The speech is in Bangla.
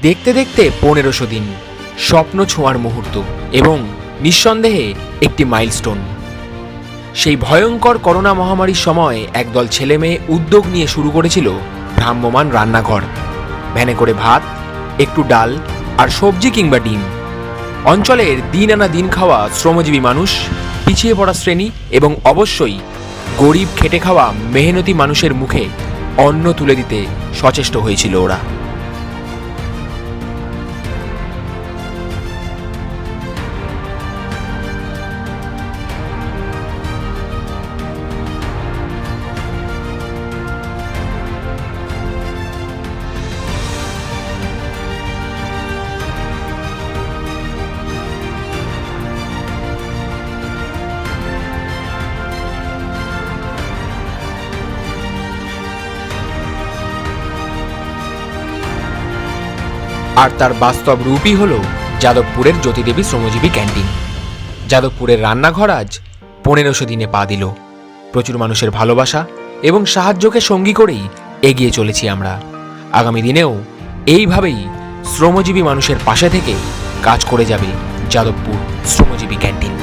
দেখতে দেখতে পনেরোশো দিন, স্বপ্ন ছোঁয়ার মুহূর্ত এবং নিঃসন্দেহে একটি মাইলস্টোন। সেই ভয়ঙ্কর করোনা মহামারীর সময় একদল ছেলে মেয়ে উদ্যোগ নিয়ে শুরু করেছিল ভ্রাম্যমান রান্নাঘর। ভ্যানে করে ভাত, একটু ডাল আর সবজি কিংবা ডিম। অঞ্চলের দিন আনা দিন খাওয়া শ্রমজীবী মানুষ, পিছিয়ে পড়া শ্রেণি এবং অবশ্যই গরিব খেটে খাওয়া মেহনতি মানুষের মুখে অন্ন তুলে দিতে সচেষ্ট হয়েছিল ওরা। আর তার বাস্তব রূপই হল যাদবপুরের জ্যোতিদেবী শ্রমজীবী ক্যান্টিন। যাদবপুরের রান্নাঘর আজ পনেরোশো দিনে পা দিল। প্রচুর মানুষের ভালোবাসা এবং সাহায্যকে সঙ্গী করেই এগিয়ে চলেছি আমরা। আগামী দিনেও এইভাবেই শ্রমজীবী মানুষের পাশে থেকে কাজ করে যাবে যাদবপুর শ্রমজীবী ক্যান্টিন।